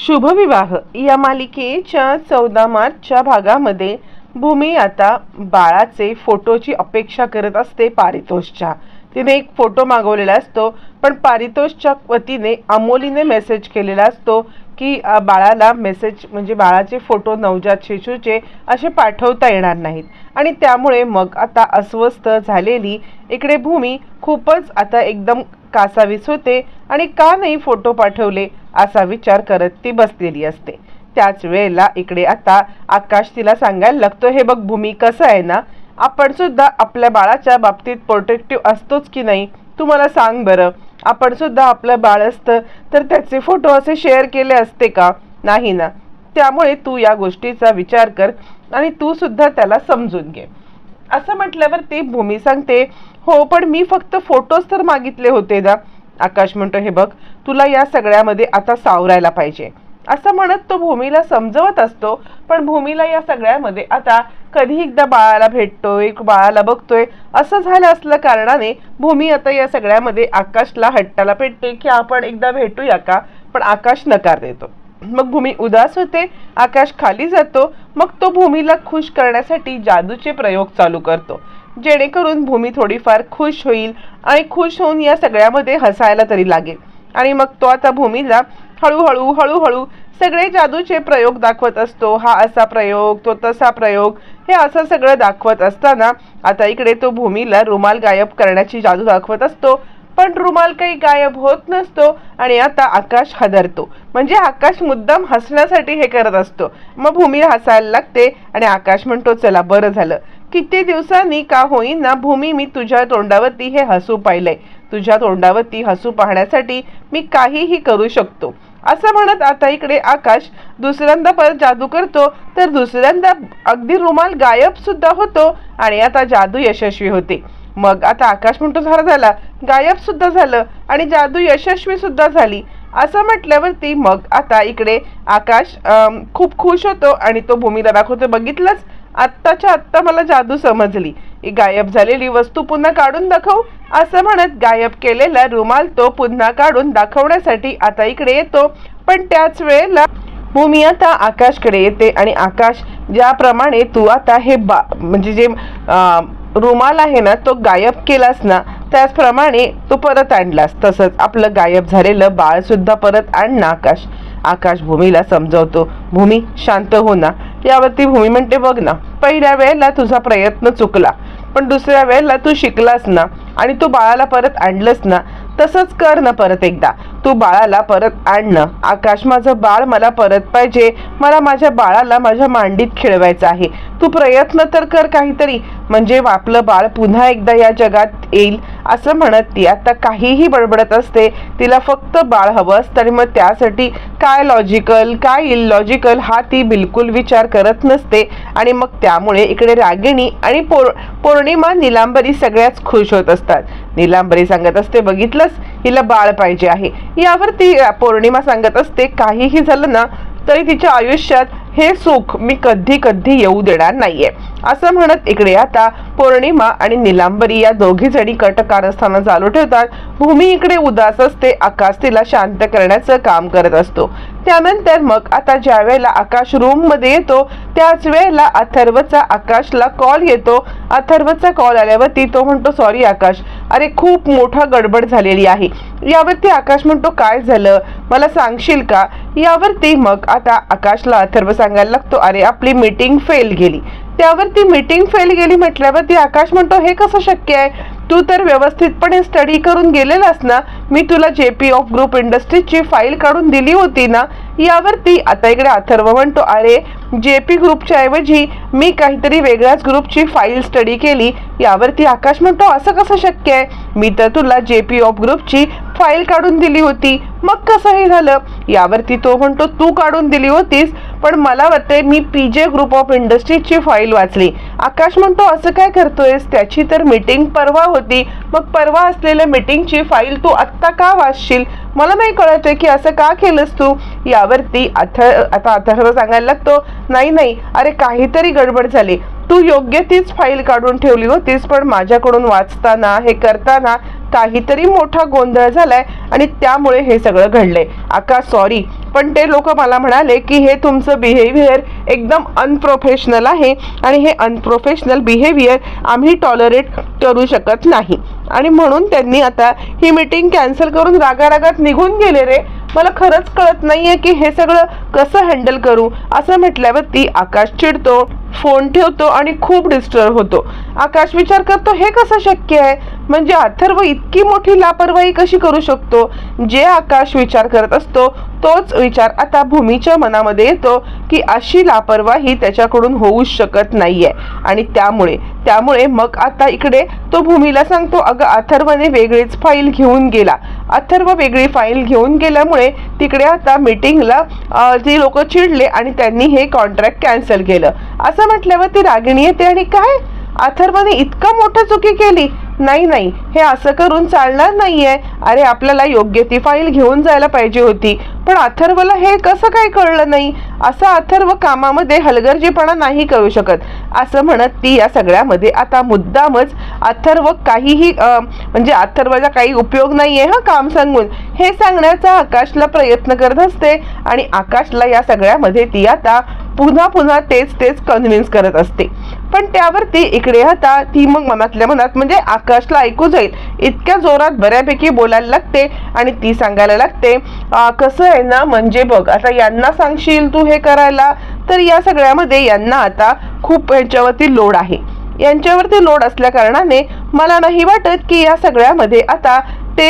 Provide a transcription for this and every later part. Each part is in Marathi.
शुभविवाह. या मालिकेच्या चौदा मार्चच्या भागामध्ये भूमी आता बाळाचे फोटोची अपेक्षा करत असते पारितोषच्या. तिने एक फोटो मागवलेला असतो पण पारितोषच्या वतीने अमोलीने मेसेज केलेला असतो की बाळाला मेसेज म्हणजे बाळाचे फोटो नवजात शिशूचे असे पाठवता येणार नाहीत. आणि त्यामुळे मग आता अस्वस्थ झालेली इकडे भूमी खूपच आता एकदम कासावीस होते आणि का नाही फोटो पाठवले असा विचार करत ती बसलेली असते. त्याच वेळेला इकडे आता आकाश तिला सांगायला लागतो हे बघ भूमी कसं आहे ना? आपण सुद्धा आपल्या बाळाच्या बाबतीत प्रोटेक्टिव्ह असतोच की नाही? तू मला सांग बरं. आपण सुद्धा आपलं बाळ असतं तर त्याचे फोटो असे शेअर केले असते का? नाही ना. त्यामुळे तू या गोष्टीचा विचार कर आणि तू सुद्धा त्याला समजून घे. असं म्हटल्यावर ती भूमी सांगते हो पण मी फक्त फोटोज तर मागितले होते ना. आकाश म्हणतो हे बघ तुला या सगळ्यामध्ये आता सावरायला पाहिजे. असं म्हणत तो भूमीला समजवत असतो पण भूमीला या सगळ्यामध्ये आता कधी एकदा बाळाला भेटतोय बाळाला बघतोय असं झालं असलं कारणाने भूमी आता या सगळ्यामध्ये आकाशला हट्टाला पेटते की आपण एकदा भेटूया का? पण आकाश नकार देतो. मग भूमी उदास होते आकाश खाली जातो मग तो भूमीला खुश करण्यासाठी जादूचे प्रयोग चालू करतो. जेणेकरून भूमी थोडीफार खुश होईल आणि खुश होऊन या सगळ्यामध्ये हसायला तरी लागेल. आणि मग तो आता भूमीला हळूहळू हळूहळू सगळे जादूचे प्रयोग दाखवत असतो. हा असा प्रयोग तो तसा प्रयोग हे असं सगळं दाखवत असताना आता इकडे तो भूमीला रुमाल गायब करण्याची जादू दाखवत असतो. पण रुमाल काही गायब होत नसतो आणि आता आकाश हादरतो. म्हणजे आकाश मुद्दाम हसण्यासाठी हे करत असतो. मग भूमी हसायला लागते आणि आकाश म्हणतो चला बरं झालं. किती दिवसांनी का होईना भूमी मी तुझ्या तोंडावरती हे हसू पाहिलंय तुझ्या तोंडावरती हसू पाहण्यासाठी मी काहीही करू शकतो. असं म्हणत आता इकडे आकाश दुसऱ्यांदा परत जादू करतो तर दुसऱ्यांदा अगदी रुमाल गायब सुद्धा होतो आणि आता जादू यशस्वी होते. मग आता आकाश म्हणतो झाला झाला गायब सुद्धा झालं आणि जादू यशस्वी सुद्धा झाली. असं म्हटल्यावरती मग आता इकडे आकाश खूप खुश होतो आणि तो भूमीला दाखवतो बघितलंच आत्ताच्या आत्ता मला जादू समजली. ही गायब झालेली वस्तू पुन्हा काढून दाखव. असं म्हणत गायब केलेला रुमाल तो पुन्हा काढून दाखवण्यासाठी आता इकडे येतो. पण त्याच वेळेला भूमी आता आकाशकडे येते आणि आकाश ज्याप्रमाणे तू आता हे बा म्हणजे जे रुमाल आहे ना तो गायब केलास ना त्याचप्रमाणे तो परत आणलास. तसंच आपलं गायब झालेलं बाळसुद्धा परत आण ना आकाश. आकाश भूमीला समजवतो. भूमी शांत हो ना. यावरती भूमी म्हणते बघ ना पहिल्या वेळेला तुझा प्रयत्न चुकला पण दुसऱ्या वेळेला तू शिकलास ना आणि तू बाळाला परत आणलंस ना तसंच कर ना परत एकदा. तू बाळाला परत आणणं आकाश माझं बाळ मला परत पाहिजे. मला माझ्या बाळाला माझ्या मांडीत खेळवायचं आहे. तू प्रयत्न तर कर काहीतरी. म्हणजे आपलं बाळ पुन्हा एकदा या जगात येईल असं म्हणत ती. आता काहीही बडबडत असते तिला फक्त बाळ हवं असतं आणि मग त्यासाठी काय लॉजिकल काय इलॉजिकल हा ती बिलकुल विचार करत नसते. आणि मग त्यामुळे इकडे रागिणी आणि पौर्णिमा निलांबरी सगळ्याच खुश होत असतात. निलांबरी सांगत असते बघितलंस? हिला बाळ पाहिजे आहे. यावर ती पौर्णिमा सांगत असते काहीही झालं ना तरी तिच्या आयुष्यात हे सुख मी कधी कधी येऊ देणार नाहीये. असं म्हणत इकडे आता पौर्णिमा आणि निलांबरी या दोघी जणी कटकारस्थानं चालू ठेवतात. भूमी इकडे उदास असते आकाश तिला शांत करण्याचं काम करत असतो. त्यानंतर मग आता ज्या वेळेला आकाश रूममध्ये येतो त्याच वेळेला अथर्वचा आकाशला कॉल येतो. अथर्वचा कॉल आल्यावरती तो म्हणतो सॉरी आकाश अरे खूप मोठा गडबड झालेली आहे. यावरती आकाश म्हणतो काय झालं? मला सांगशील का? यावरती मग आता आकाशला अथर्व सांगायला लागतो अरे आपली मीटिंग फेल गेली. त्यावर ती मीटिंग फेल गेली म्हटल्यावर ती आकाश म्हणतो हे कसं शक्य आहे? तू तर व्यवस्थितपणे स्टडी करून गेलेलास ना? मी तुला जे पी ऑफ ग्रुप इंडस्ट्रीजची फाईल काढून दिली होती ना? यावरती आता इकडे अथर्व म्हणतो अरे जे पी ग्रुपच्या ऐवजी मी काहीतरी वेगळ्याच ग्रुपची फाईल स्टडी केली यावरती आकाश म्हणतो असं कसं शक्य आहे? मी तर तुला जे पी ऑफ ग्रुपची फाईल काढून दिली होती. मग कसं हे झालं? यावरती तो म्हणतो तू काढून दिली होतीस पण मला वाटते मी पी जे ग्रुप ऑफ इंडस्ट्रीजची फाईल वाचली. आकाश म्हणतो असं काय करतोयस? त्याची तर मीटिंग परवा होती. मग परवा असलेल्या मीटिंगची फाईल तू आत्ता का वाचशील? मला नाही कळत आहे की असं का केलंस तू? यावरती अथर आता अथर्व सांगायला लागतो नाही नाही अरे काहीतरी गडबड झाली. तू योग्य तीच फाईल काढून ठेवली होतीस पण माझ्याकडून वाचताना हे करताना काहीतरी मोठा गोंधळ झालाय आणि त्यामुळे हे सगळं घडलंय. आकाश सॉरी पण ते लोक मला म्हणाले की हे तुमचं बिहेवियर एकदम अनप्रोफेशनल आहे आणि हे अनप्रोफेशनल बिहेवियर आम्ही टॉलरेट करू शकत नाही. आणि म्हणून त्यांनी आता ही मीटिंग कॅन्सल करून रागारागात निघून गेले रे. मला खरंच कळत नाहीये की हे सगळं कसं हँडल करू? असं म्हटल्यावर ती आकाश चिडतो फोन ठेवतो आणि खूप डिस्टर्ब होतो. आकाश विचार करतो हे कसं शक्य आहे? म्हणजे अथर्व इतकी मोठी लापरवाही कशी करू शकतो? जे आकाश विचार करत असतो तोच विचार आता भूमीच्या मनामध्ये येतो की अशी लापरवाही त्याच्याकडून होऊ शकत नाहीये. आणि त्यामुळे त्यामुळे मग आता इकडे तो भूमीला सांगतो अगं अथर्वने वेगळीच फाईल घेऊन गेला. अथर्व वेगळी फाईल घेऊन गेल्यामुळे तिकडे आता मीटिंगला ती लोक चिडले आणि त्यांनी हे कॉन्ट्रॅक्ट कॅन्सल केलं. असं म्हटल्यावर ती रागिणी येते आणि काय? अथर्वने इतका मोठं चुकी केली. नाही नाही. हे असं करून चालणार नाहीये. अरे आपल्याला योग्य ती फाईल घेऊन जायला पाहिजे होती. पण अथर्वला हे कसं काय कळलं नाही? असं अथर्व कामामध्ये हलगर्जीपणा नाही करू शकत. असं म्हणत ती या सगळ्यामध्ये आता मुद्दामच अथर्व काहीही म्हणजे अथर्वचा काही उपयोग नाही आहे हा काम सांगून. हे सांगण्याचा आकाशला प्रयत्न करत असते आणि आकाशला या सगळ्यामध्ये ती आता पुन्हा पुन्हा तेच तेच कन्व्हिन्स करत असते. पण त्यावरती इकडे आता ती मग मनातल्या मनात म्हणजे आकाशला ऐकू जाईल. इतक्या जोरात बऱ्यापैकी बोलायला लागते आणि ती सांगायला लागते कसं आहे ना म्हणजे बघ आता यांना सांगशील तू हे करायला? तर या सगळ्यामध्ये यांना आता खूप यांच्यावरती लोड आहे. यांच्यावरती लोड असल्या कारणाने मला नाही वाटत की या सगळ्यामध्ये आता ते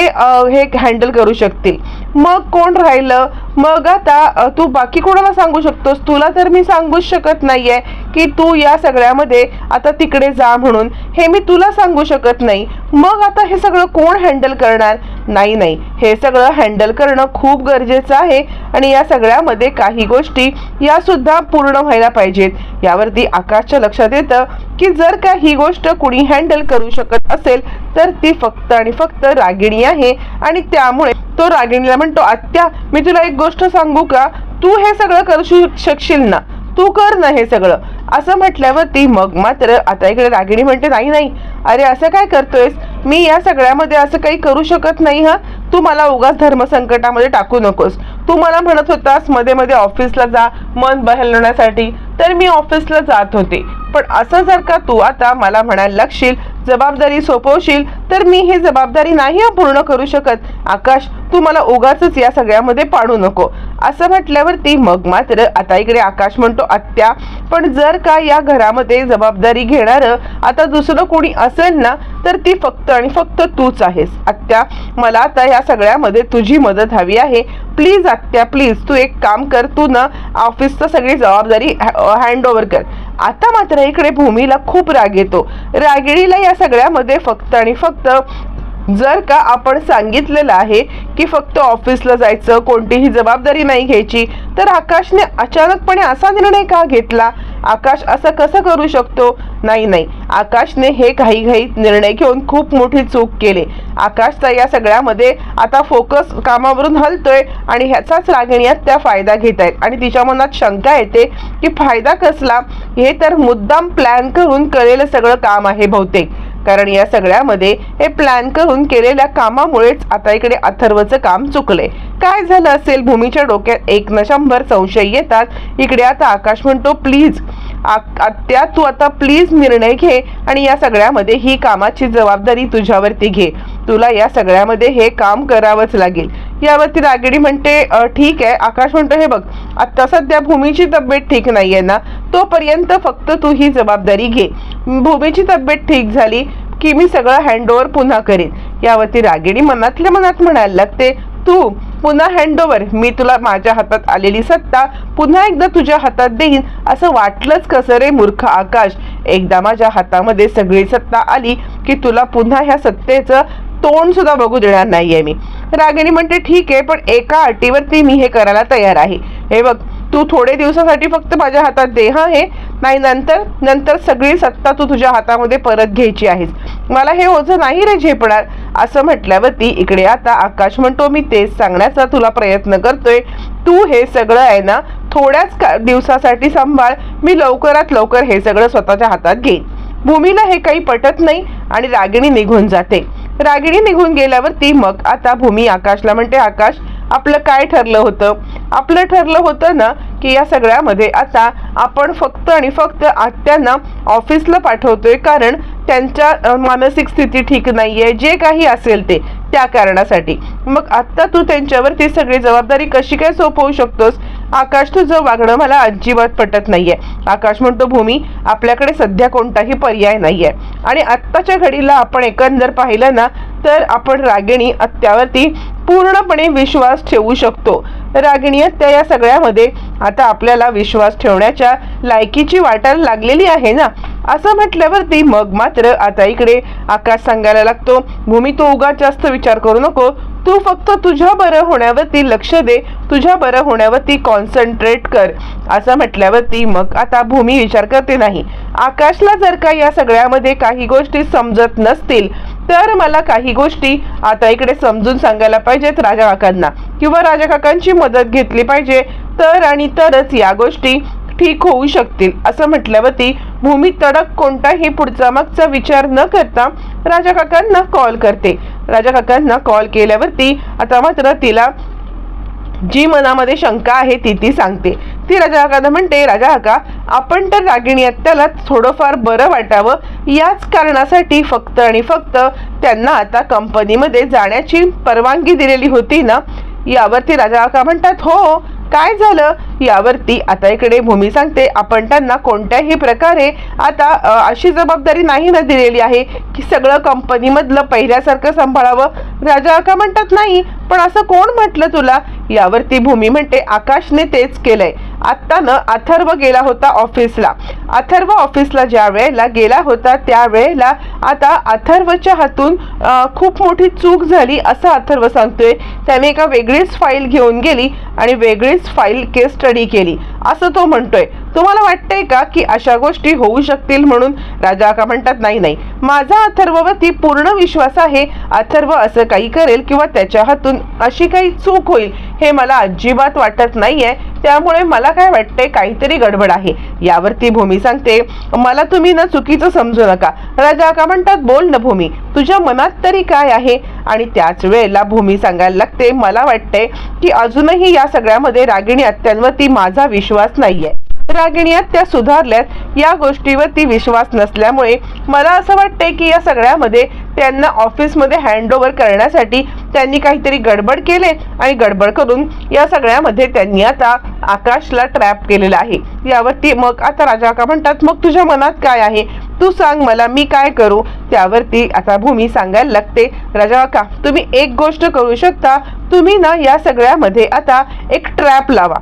हे हँडल करू शकतील. मग कोण राहिलं? मग आता तू बाकी कोणाला सांगू शकतोस? तुला तर मी सांगूच शकत नाहीये की तू या सगळ्यामध्ये आता तिकडे जा म्हणून. हे मी तुला सांगू शकत नाही. मग आता हे सगळं कोण हँडल करणार? नाही नाही. हे सगळं हँडल करणं खूप गरजेचं आहे आणि या सगळ्यामध्ये काही गोष्टी या सुद्धा पूर्ण व्हायला पाहिजेत. यावरती आकाशच्या लक्षात येतं की जर का ही गोष्ट कुणी हँडल करू शकत असेल तर ती फक्त आणि फक्त रागिणी आहे आणि त्यामुळे तो रागिणीला म्हणतो आत्या मी तुला एक गोष्ट सांगू का? तू हे सगळं करू शकशील ना? तू कर ना हे सगळं. असं म्हटल्यावरती मग मात्र आता इकडे रागिणी म्हणते नाही नाही. अरे असं काय करतोयस? मी या सगळ्यामध्ये असं काही करू शकत नाही हा? तू मला उगाच धर्मसंकटामध्ये टाकू नकोस. तू मला म्हणत होतासमध्ये मध्ये ऑफिसला जा मन बहलवण्यासाठी. तर मी ऑफिसला जात होते. पण असं जर का तू आता मला म्हणायला लागशील जबाबदारी सोपवशील तर मी ही जबाबदारी नाही पूर्ण करू शकत. आकाश तू मला उगाच या सगळ्यामध्ये पाडू नको. असं म्हटल्यावरती मग मात्र आता इकडे आकाश म्हणतो आत्या पण जर का या घरामध्ये जबाबदारी घेणार आता दुसरं कोणी असेल ना तर ती फक्त आणि फक्त तूच आहेस. आत्या मला आता या सगळ्यामध्ये तुझी मदत हवी आहे. प्लीज आत्या प्लीज तू एक काम कर तू ना ऑफिसचं सगळी जबाबदारी हँड ओव्हर कर. आता मात्र इकडे भूमीला खूप राग येतो. रागिणीला या सगळ्यामध्ये फक्त आणि फक्त जर का आपण सांगितलेलं आहे की फक्त ऑफिसला जायचं कोणतीही जबाबदारी नाही घ्यायची तर आकाशने अचानकपणे असा निर्णय का घेतला? आकाश असं कसं करू शकतो? नाही नाही. आकाशने हे घाई घाई निर्णय घेऊन खूप मोठी चूक केली. आकाशचा या सगळ्यामध्ये आता फोकस कामावरून हलतोय आणि ह्याचाच रागिण्यात त्या फायदा घेत आहेत. आणि तिच्या मनात शंका येते की फायदा कसला? हे तर मुद्दाम प्लॅन करून करेल सगळं काम आहे बहुतेक. कारण या सगळ्यामध्ये हे प्लॅन करून केलेल्या कामामुळेच आता इकडे अथर्वचं काम चुकले काय झालं असेल? भूमीच्या डोक्यात एक न शंभर संशय येतात. इकडे आता आकाश म्हणतो प्लीज आत्या तू आता प्लीज निर्णय घे आणि या सगळ्यामध्ये ही कामाची जबाबदारी तुझ्यावरती घे. तुला या सगळ्यामध्ये हे काम करावंच लागेल. यावरती रागिणी म्हणते ठीक आहे आकाश म्हणतो हे बघ आता सध्या भूमीची तब्येत ठीक नाहीये ना तोपर्यंत फक्त तू ही जबाबदारी घे. भूमीची तब्येत ठीक झाली की मी सगळं हँडओव्हर पुन्हा करीन. यावरती रागिणी मनातल्या मनात म्हणायला लागते तू पुन्हा हँडओव्हर मी तुला माझ्या हातात आलेली सत्ता पुन्हा एकदा तुझ्या हातात देईन. असं वाटलंच कसं रे मूर्ख आकाश? एकदा माझ्या हातामध्ये सगळी सत्ता आली की तुला पुन्हा ह्या सत्तेचं तोंड सुद्धा बघू देणार नाहीये मी. रागिणी म्हणते ठीक आहे पण एका अटीवरती मी हे करायला तयार आहे. हे बघ तू थोडे दिवसासाठी फक्त माझ्या हातात दे हा हे. नाही नंतर नंतर सगळी सत्ता तू तुझ्या हातामध्ये परत घ्यायची आहेस. मला हे ओझं नाही रे झेपणार असं म्हटल्यावरती इकडे आता आकाश म्हणतो मी तेच सांगण्याचा तुला प्रयत्न करतोय. तू हे सगळं आहे ना थोड्याच का दिवसासाठी सांभाळ. मी लवकरात लवकर हे सगळं स्वतःच्या हातात घेईन. भूमीला हे काही पटत नाही आणि रागिणी निघून जाते. रागिणी निघून गेल्यावरती मग आता भूमी आकाशला म्हणते आकाश आपलं काय ठरलं होतं? आपलं ठरलं होतं ना की या सगळ्यामध्ये आता आपण फक्त आणि फक्त आत्यांना ऑफिसला पाठवतोय कारण त्यांच्या मानसिक स्थिती ठीक नाही आहे जे काही असेल ते त्या कारणासाठी. मग आत्ता तू त्यांच्यावरती सगळी जबाबदारी कशी काय सोपवू शकतोस? आकाश तुझं वागणं मला अजिबात पटत नाहीये. आकाश म्हणतो भूमी आपल्याकडे सध्या कोणताही पर्याय नाहीये. आणि आत्ताच्या घडीला आपण एकंदर पाहिलं ना तर आपण रागिणी आत्यावरती पूर्णपणे विश्वास ठेवू शकतो. रागिणी त्या या सगळ्यामध्ये आता आपल्याला विश्वास ठेवण्याच्या लायकीची वाटायला लागलेली आहे ना? असं म्हटल्यावरती मग मात्र आता इकडे आकाश सांगायला लागतो भूमी तू उगा जास्त विचार करू नको. तू फक्त तुझ्या बरं होण्यावरती लक्ष दे. तुझ्या बरं होण्यावरती कॉन्सन्ट्रेट कर. असं म्हटल्यावरती मग आता भूमी विचार करते नाही. आकाशला जर का या सगळ्यामध्ये काही गोष्टी समजत नसतील तर मला काही गोष्टी आता इकडे समजून सांगायला पाहिजेत राजा काकांना. किंवा राजा काकांची मदत घेतली पाहिजे तर आणि तरच या गोष्टी ठीक होऊ शकतील. असं म्हटल्यावरती भूमी तडक कोणताही पुढचा मागचा विचार न करता राजा काकांना कॉल करते. राजा काकांना कॉल केल्यावरती आता मात्र तिला जी मनामध्ये शंका आहे ती ती सांगते. ती राजा काकांना म्हणते राजा काका आपण तर रागिणी आत्याला थोडंफार बरं वाटावं. याच कारणासाठी फक्त आणि फक्त त्यांना आता कंपनीमध्ये जाण्याची परवानगी दिलेली होती ना? यावरती राजा काका म्हणतात हो काय झालं? यावरती आता इकडे भूमी सांगते आपण त्यांना कोणत्याही प्रकारे आता अशी जबाबदारी नाही ना दिलेली आहे की सगळं कंपनीमधलं पहिल्यासारखं सांभाळावं. राजा काका म्हणतात नाही पण असं कोण म्हटलं तुला? यावरती भूमी म्हणते आकाशने तेच केलंय. आत्ता ना अथर्व गेला होता ऑफिसला. अथर्व ऑफिसला ज्या वेळेला गेला होता त्या वेळेला आता अथर्वच्या हातून खूप मोठी चूक झाली असं अथर्व सांगतोय. त्याने एका वेगळीच फाईल घेऊन गेली आणि वेगळीच फाईल केस स्टडी केली. असं तो म्हणतोय. तुम्हाला वाटतंय का की अशा गोष्टी होऊ शकतील म्हणून? राजा का म्हणतात नाही नाही. माझा अथर्ववरती पूर्ण विश्वास आहे. अथर्व असं काही करेल किंवा त्याच्या हातून अशी काही चूक होईल हे मला अजिबात वाटत नाहीये. त्यामुळे मला काय वाटतंय काहीतरी गडबड आहे. यावरती भूमी सांगते मला तुम्ही ना चुकीचं समजू नका. राजा का म्हणतात बोल ना भूमी तुझ्या मनात तरी काय आहे? आणि त्याच वेळेला भूमी सांगायला लागते मला वाटतंय की अजूनही या सगळ्यामध्ये रागिणी अत्यांवरती माझा विश्वास नाहीये. रागिणी त्या सुधारल्यात या गोष्टीवरती विश्वास नसल्यामुळे मला असं वाटतंय की या सगळ्यामध्ये त्यांना ऑफिसमध्ये हँडओव्हर करण्यासाठी त्यांनी काहीतरी गडबड केले आणि गडबड करून या सगळ्यामध्ये त्यांनी आता आकाशला ट्रॅप केलेला आहे. यावरती मग आता राजा का म्हणतात मग तुझ्या मनात काय आहे? तू सांग मला मी काय करू? त्यावरती आता भूमी सांगायला लागते राजा का तुम्ही एक गोष्ट करू शकता तुम्ही ना या सगळ्यामध्ये आता एक ट्रॅप लावा.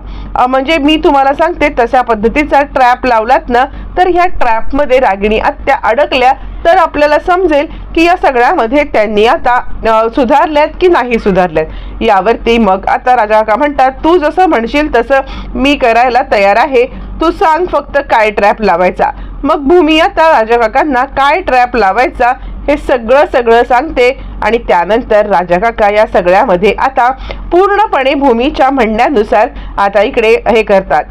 म्हणजे मी तुम्हाला सांगते तशा पद्धतीचा ट्रॅप लावलात ना तर ह्या ट्रॅपमध्ये रागिणी आत्या अडकल्या तर आपल्याला समजेल की या सगळ्यामध्ये त्यांनी आता सुधारल्यात की नाही सुधारल्यात. यावरती मग आता राजा काका म्हणतात तू जसं म्हणशील तसं मी करायला तयार आहे. तू सांग फक्त काय ट्रॅप लावायचा. मग भूमी आता राजा काकांना काय ट्रॅप लावायचा हे सगळं सगळं सांगते. आणि त्यानंतर राजा काका या सगळ्यामध्ये आता पूर्णपणे भूमीच्या म्हणण्यानुसार आता इकडे हे करतात.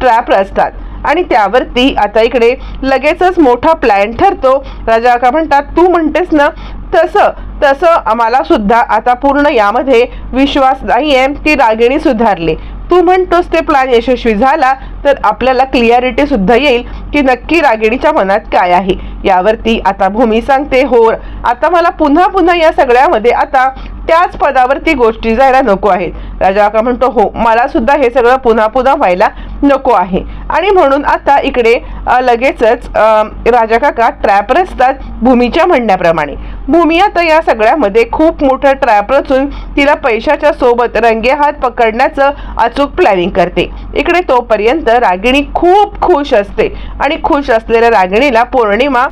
ट्रॅप रचतात. आणि त्यावरती आता इकडे लगेचच मोठा प्लॅन ठरतो. राजा काका म्हणतात तू म्हणतेस ना तसं तसं आम्हाला सुद्धा आता पूर्ण यामध्ये विश्वास नाही आहे की रागिणी सुधारले. तू म्हणतोस ते प्लॅन यशस्वी झाला तर आपल्याला क्लिअरिटी सुद्धा येईल. की नक्की रागिणीच्या मनात काय आहे? यावरती आता भूमी सांगते हो. आता मला पुन्हा पुन्हा या सगळ्यामध्ये आता त्याच पदावरती गोष्टी जायला नको आहेत. राजा काका म्हणतो हो मला सुद्धा हे सगळं पुन्हा पुन्हा व्हायला नको आहे. आणि म्हणून आता इकडे लगेचच राजा काका ट्रॅप रचतात भूमीच्या म्हणण्याप्रमाणे. भूमी आता या सगळ्यामध्ये खूप मोठं ट्रॅप रचून तिला पैशाच्या सोबत रंगे हात पकडण्याचं अचूक प्लॅनिंग करते. इकडे तोपर्यंत रागिणी खूप खुश असते. आणि खुश असलेल्या रागिणीला पौर्णिमा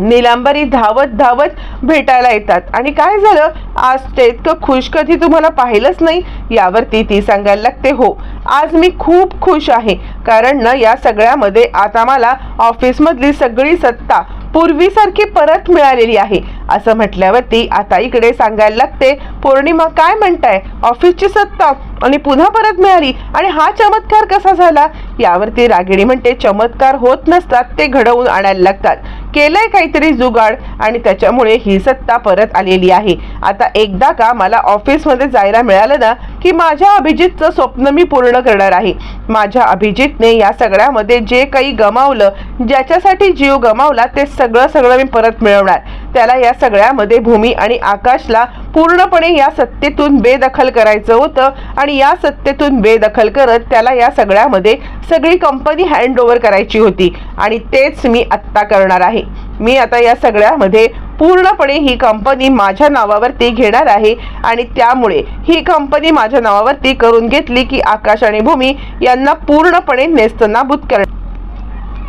निलांबरी धावत धावत भेटायला येतात. आणि काय झालं? आज ते इतकं खुश कधी तुम्हाला पाहिलंच नाही? यावरती ती सांगायला लागते हो आज मी खूप खुश आहे. कारण ना या सगळ्यामध्ये आता मला ऑफिसमधली सगळी सत्ता पूर्वीसारखी परत मिळालेली आहे. असं म्हटल्यावरती आता इकडे सांगायला लागते पौर्णिमा काय म्हणताय? ऑफिसची सत्ता? आणि पुन्हा परत मिळाली? आणि हा चमत्कार कसा झाला? यावरती रागिणी म्हणते चमत्कार होत नसतात ते घडवून आणायला लागतात. केलंय काहीतरी जुगाड आणि त्याच्यामुळे ही सत्ता परत आलेली आहे. आता एकदा का मला ऑफिसमध्ये जायला मिळालं ना की माझ्या अभिजितचं स्वप्न मी पूर्ण करणार आहे. माझ्या अभिजितने या सगळ्यामध्ये जे काही गमावलं ज्याच्यासाठी जीव गमावला ते सगळं सगळं मी परत मिळवणार. त्याला या सगळ्यामध्ये भूमी आणि आकाशला पूर्णपणे या सत्तेतून बेदखल करायचं होतं. आणि या सत्तेतून बेदखल करत त्याला या सगळ्यामध्ये सगळी कंपनी हँड ओव्हर करायची होती. आणि तेच मी आत्ता करणार आहे. मी आता या सगळ्यामध्ये पूर्णपणे ही कंपनी माझ्या नावावरती घेणार आहे. आणि त्यामुळे ही कंपनी माझ्या नावावरती करून घेतली की आकाश आणि भूमी यांना पूर्णपणे नेस्तनाबूत करणार.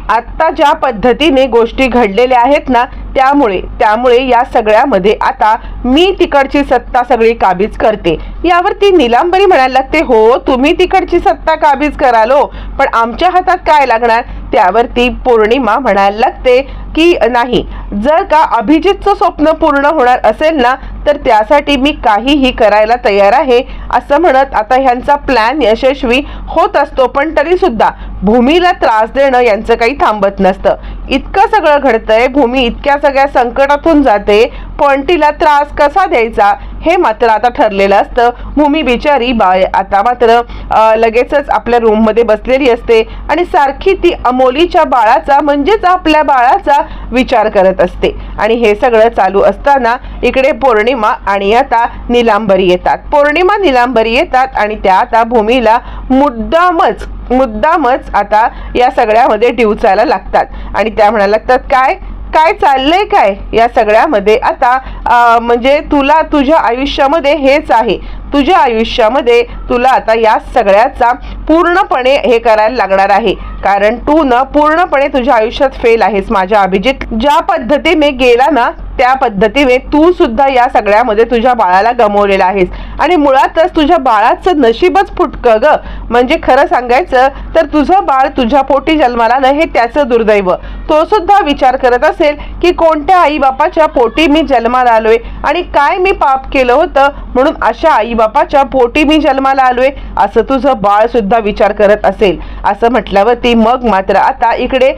आत्ता ज्या पद्धतीने गोष्टी घडलेल्या आहेत ना त्यामुळे त्यामुळे या सगळ्यामध्ये आता मी तिकडची सत्ता सगळी काबीज करते. यावरती निलांबरी म्हणायला लागते हो तुम्ही तिकडची सत्ता काबीज करालो पण आमच्या हातात काय लागणार? त्यावरती पौर्णिमा म्हणायला लागते की नाही जर का अभिजितचं स्वप्न पूर्ण होणार असेल ना तर त्यासाठी मी काहीही करायला तयार आहे असं म्हणत आता ह्यांचा प्लॅन यशस्वी होत असतो पण तरीसुद्धा भूमीला त्रास देणं यांचं काही थांबत नसतं. इतकं सगळं घडतंय भूमी इतक्या सगळ्या संकटातून जाते पण तिला त्रास कसा द्यायचा? हे मात्र आता ठरलेलं असतं. भूमी बिचारी बाय. आता मात्र लगेचच आपल्या रूममध्ये बसलेली असते आणि सारखी ती अमोलीच्या बाळाचा म्हणजेच आपल्या बाळाचा विचार करत असते. आणि हे सगळं चालू असताना इकडे पौर्णिमा आणि आता निलांबरी येतात. पौर्णिमा निलांबरी येतात आणि त्या आता भूमीला मुद्दामच मुद्दामच आता या सगळ्यामध्ये डिवचायला लागतात. आणि त्या म्हणायला लागतात काय? काय चाललंय काय या सगळ्यामध्ये? आता म्हणजे तुला तुझ्या आयुष्यामध्ये हेच आहे. तुझ्या आयुष्यामध्ये तुला आता या सगळ्याचा पूर्णपणे हे करायला लागणार आहे. कारण तू न पूर्णपणे तुझ्या आयुष्यात फेल आहेस माझ्या अभिजित. ज्या पद्धतीने गेला ना त्या पद्धतीने तू सुद्धा या सगळ्यामध्ये तुझ्या बाळाला गमवलेला आहेस. आणि मुळातच तुझ्या बाळाचं नशीबच फुटकं ग. म्हणजे खरं सांगायचं तर तुझं बाळ तुझ्या पोटी जन्माला न हे त्याचं दुर्दैव. तो सुद्धा विचार करत असेल की कोणत्या आईबापाच्या पोटी मी जन्माला आलोय आणि काय मी पाप केलं होतं म्हणून अशा आई बापाच्या पोटी मी जन्माला आलोय असं तुझं बाळ सुद्धा विचार करत असेल. असं म्हटल्यावरती मग मात्र आता इकडे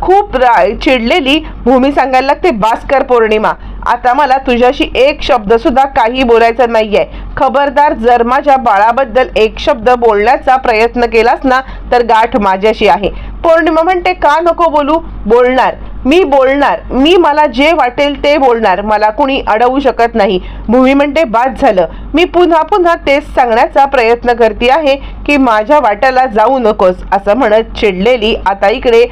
खूप रा- चिडलेली भूमी सांगायला लागते भास्कर पौर्णिमा. आता मला तुझ्याशी एक शब्द सुद्धा काही बोलायचं नाहीये. खबरदार जर माझ्या बाळाबद्दल एक शब्द बोलण्याचा प्रयत्न केलास ना तर गाठ माझ्याशी आहे. पौर्णिमा म्हणते का नको बोलू? बोलणार. मी बोलणार मी मला जे वाटेल ते बोलणार मला कुणी अडवू शकत नाही. भूमी म्हणते बाद झालं. मी पुन्हा पुन्हा तेच सांगण्याचा प्रयत्न करते आहे की माझ्या वाट्याला जाऊ नकोस असं म्हणत चिडलेली आता इकडे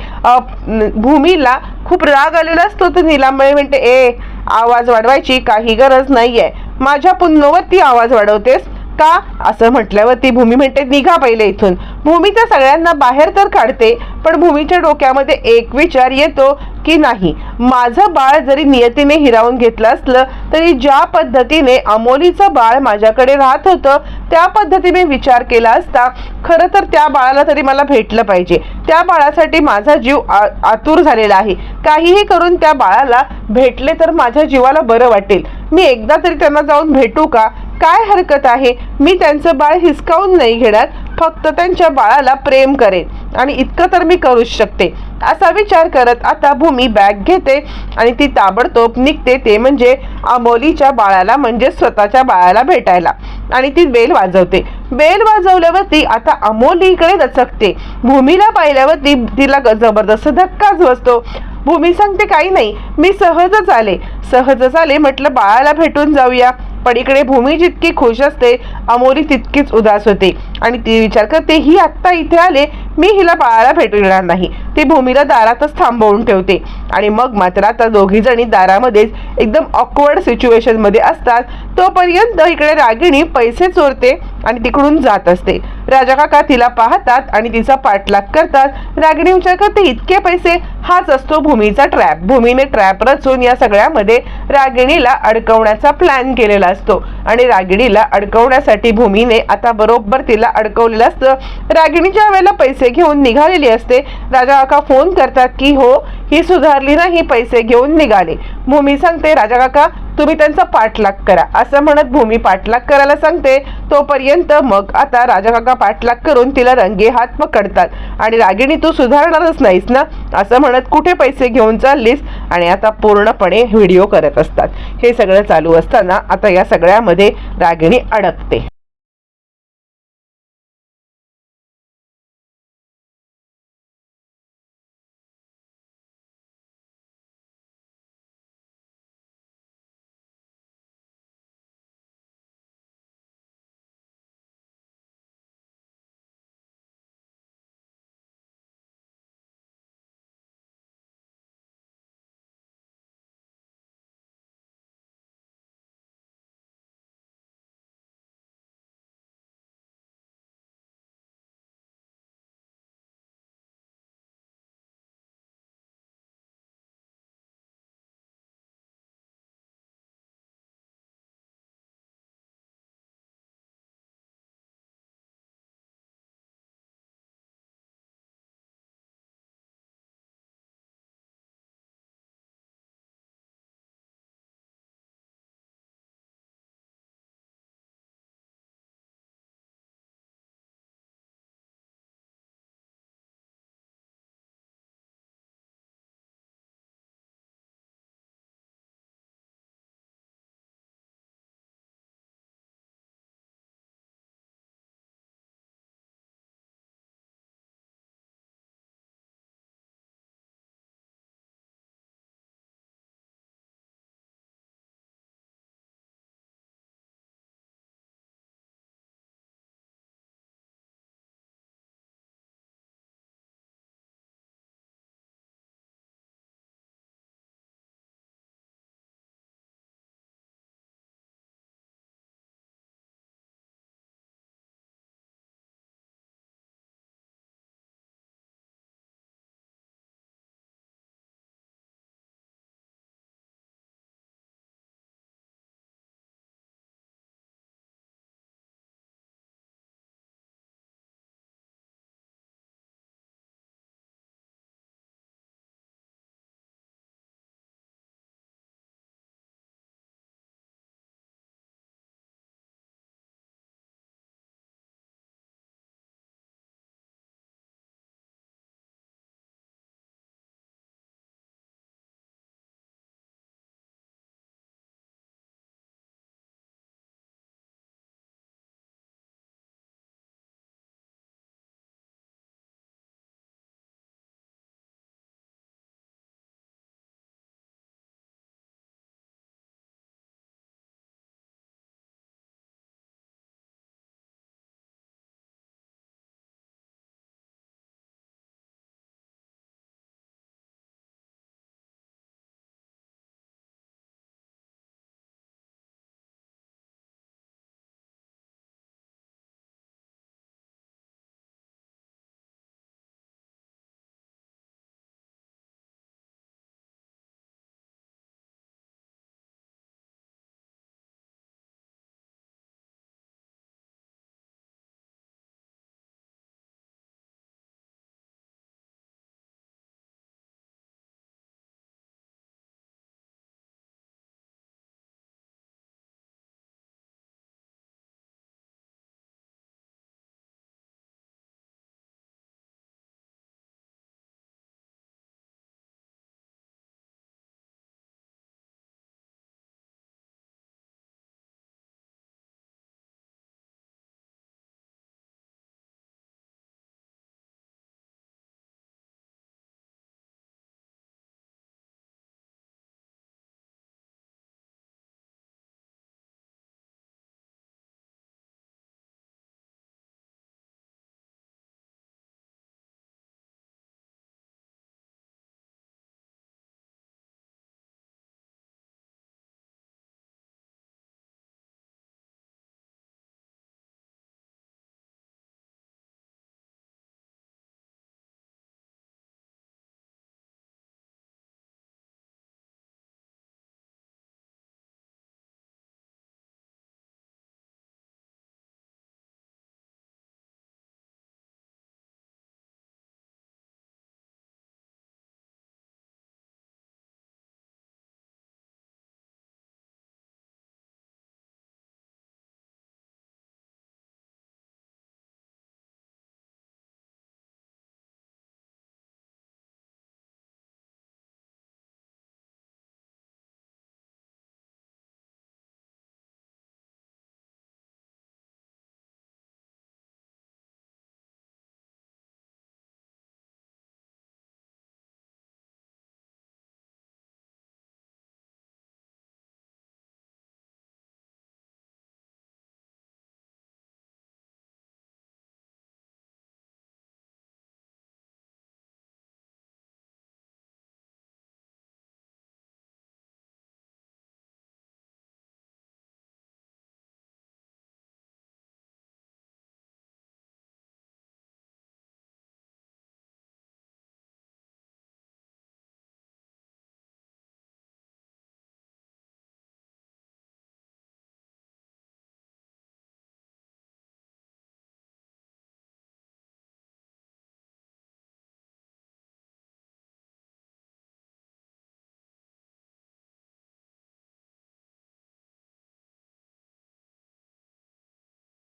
भूमीला खूप राग आलेला असतो तर निलांबळे म्हणते ए आवाज वाढवायची काही गरज नाहीये. माझ्या पुन्नवरती आवाज वाढवतेस का? असं म्हटल्यावरती भूमी म्हणते निघा पहिले इथून. भूमी तर सगळ्यांना बाहेर तर काढते पण भूमीच्या डोक्यामध्ये एक विचार येतो की नाही. माझं बाळ जरी नियतीने हिरावून घेतलं असलं तरी ज्या पद्धतीने अमोलीचं बाळ माझ्याकडे राहत होतं त्या पद्धतीने विचार केला असता खरं तर त्या बाळाला तरी मला भेटलं पाहिजे. त्या बाळासाठी माझा जीव आ- आतुर झालेला आहे. काहीही करून त्या बाळाला भेटले तर माझ्या जीवाला बरं वाटेल. मी एकदा तरी त्यांना जाऊन भेटू का? काय हरकत आहे? मी त्यांचं बाळ हिसकावून नाही घेणार फक्त त्यांच्या बाळाला प्रेम करेन आणि इतकं तर मी करूच शकते. असा विचार करत आता भूमी बॅग घेते आणि ती ताबडतोब निघते ते म्हणजे अमोलीच्या बाळाला म्हणजे स्वतःच्या बाळाला भेटायला. आणि ती बेल वाजवते. बेल वाजवल्यावरती आता अमोलीकडे दचकते. भूमीला पाहिल्यावरती तिला ग- जबरदस्त धक्काच बसतो भूमी सांगते काही नाही मी सहजच आले. सहजच आले? म्हटलं बाळाला भेटून जाऊया. पण इकडे भूमी जितकी खुश असते अमोली तितकीच उदास होते. आणि ती विचार करते ही आत्ता इथे आले मी हिला बाळाला भेटू येणार नाही. ती भूमीला दारातच थांबवून ठेवते. आणि मग मात्र आता दोघी जणी दारामध्येच एकदम ऑकवर्ड सिच्युएशनमध्ये असतात. तोपर्यंत इकडे रागिणी पैसे चोरते आणि तिकडून जात असते. राजा काका तिला पाहतात आणि तिचा पाठलाग करतात. रागिणी विचार करते इतके पैसे हाच असतो भूमीचा ट्रॅप भूमीने ट्रॅप रचून या सगळ्यामध्ये रागिणीला अडकवण्याचा प्लॅन केलेला असतो. आणि रागिणीला अडकवण्यासाठी भूमीने आता बरोबर तिला अडकवलेलं असतं. रागिणी ज्या वेळेला पैसे घेऊन निघालेली असते राजा काका फोन करतात की हो ही सुधारली नाही पैसे घेऊन निघाले. भूमी सांगते राजा काका तुम्ही त्यांचा पाठलाग करा. असं म्हणत भूमी पाठलाग करायला सांगते. तोपर्यंत मग आता राजा काका पाठलाग करून तिला रंगे हात पकडतात. आणि रागिणी तू सुधारणारच नाहीस ना? असं म्हणत कुठे पैसे घेऊन चाललीस? आणि आता पूर्णपणे व्हिडिओ करत असतात. हे सगळं चालू असताना आता या सगळ्यामध्ये रागिणी अडकते.